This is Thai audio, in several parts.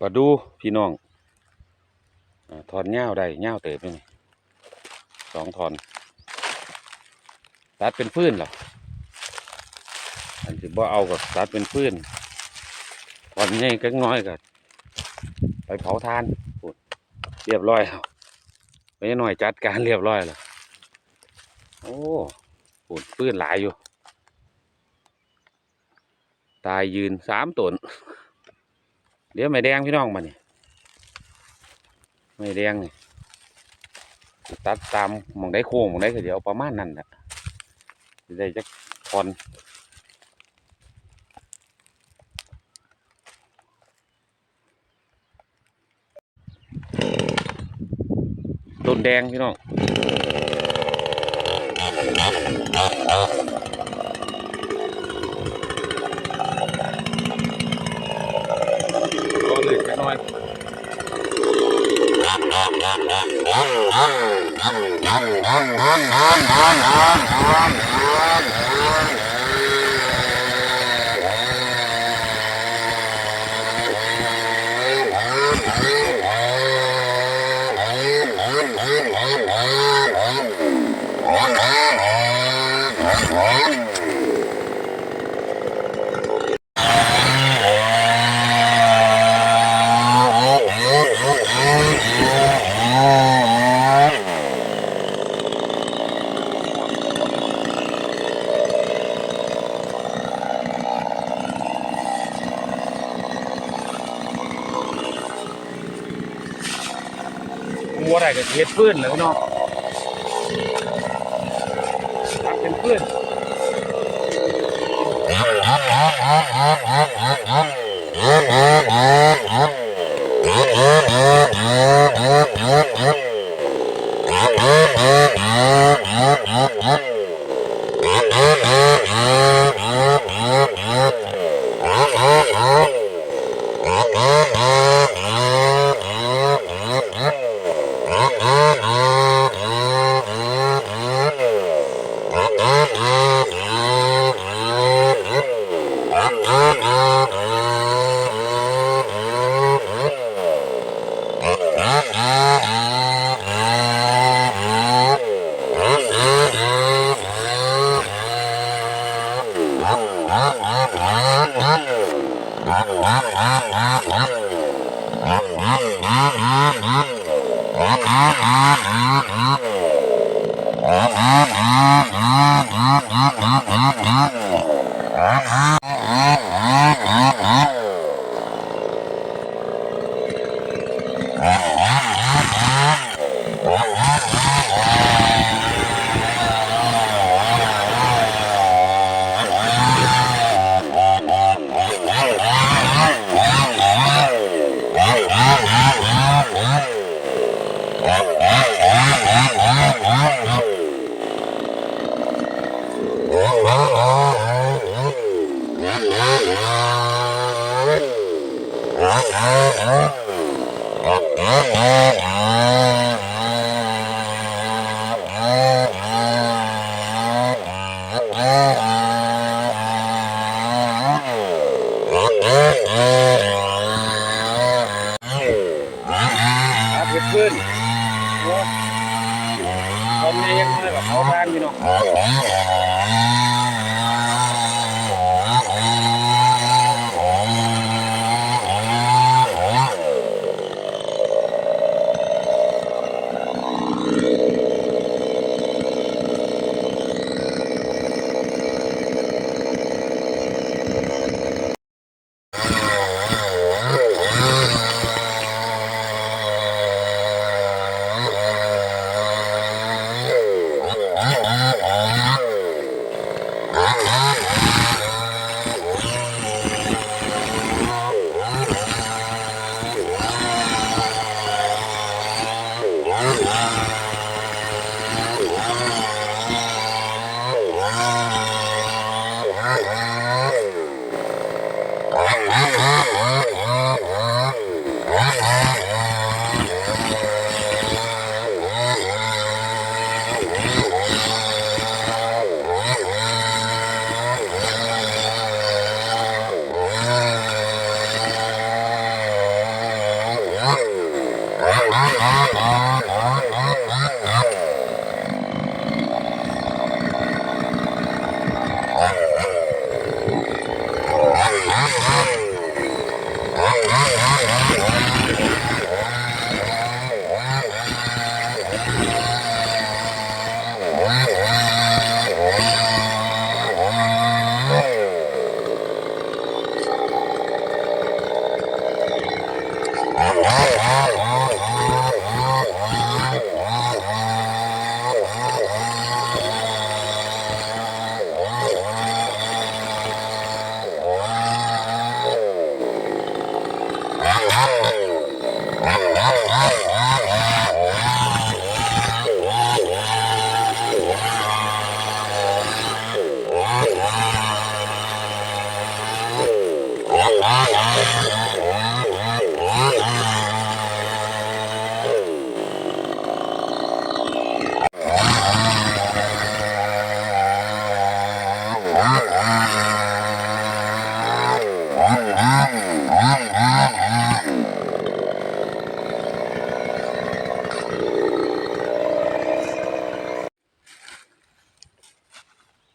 มาดูพี่น้องอถอนเง่าได้เง่าเติบไปนี่สองถอน ตัดเป็นฟืนเหรออันที่บ่เอากับตัดเป็นฟืนถอนใหญ่ก็น้อยก็ไปเผาทานเรียบร้อยแล้วไม่หน่อยจัดการเรียบร้อยแล้วโอ้พูดฟืนหลายอยู่ ตายยืนสามตน เดี๋ยวไม่แดงพี่น้องมาเนี่ยไม่แดงนี่ตัดตามมองได้โค้งมองได้ก็เดี๋ยวประมาณนั้นแหละได้จะพอนต้นแดงพี่น้องรอเลยจะน้อย มั วอะไรกับเฮ็ดพื้นเลยพี่น้องตัดเป็นพื้นอ ด เป็นพื้นตอนนี้ยังไม่แบบเขาทานพี่น้อง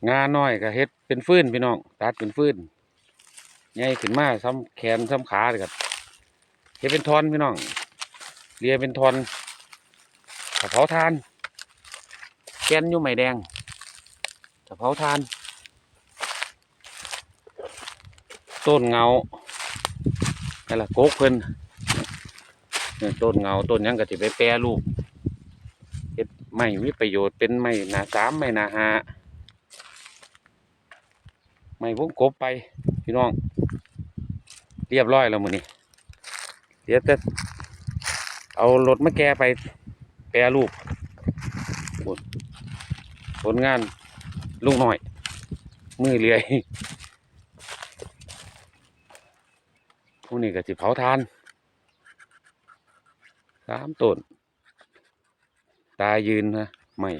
งาน้อยก็เฮ็ดเป็นฟื้นพี่น้องตัดเป็นฟื้นใหญ่ขึ้นมาซ้ำแขนซ้ำขาเลยครับเฮ็ดเป็นทอนพี่น้องเรียเป็นทอนกระเพราทานแกนยู่ไหมแดงกระเพราทาน ต้นเงานี่นล่ะโกกเพิ่นต้นเงาต้นยังก็สิไปแปรรูปเฮ็ดไม่มีประโยชน์เป็นไม้หนาสามไม้หนาห้า ไม่วงกบไปพี่น้อง เรียบร้อยแล้วมือนี้เดี๋ยวจะเอารถมาแกไปแปรรูปผลงานลุงหน่อย มือเลีอยพวกนี้ก็สิเผาทานสามต้นตายยืนนะไม่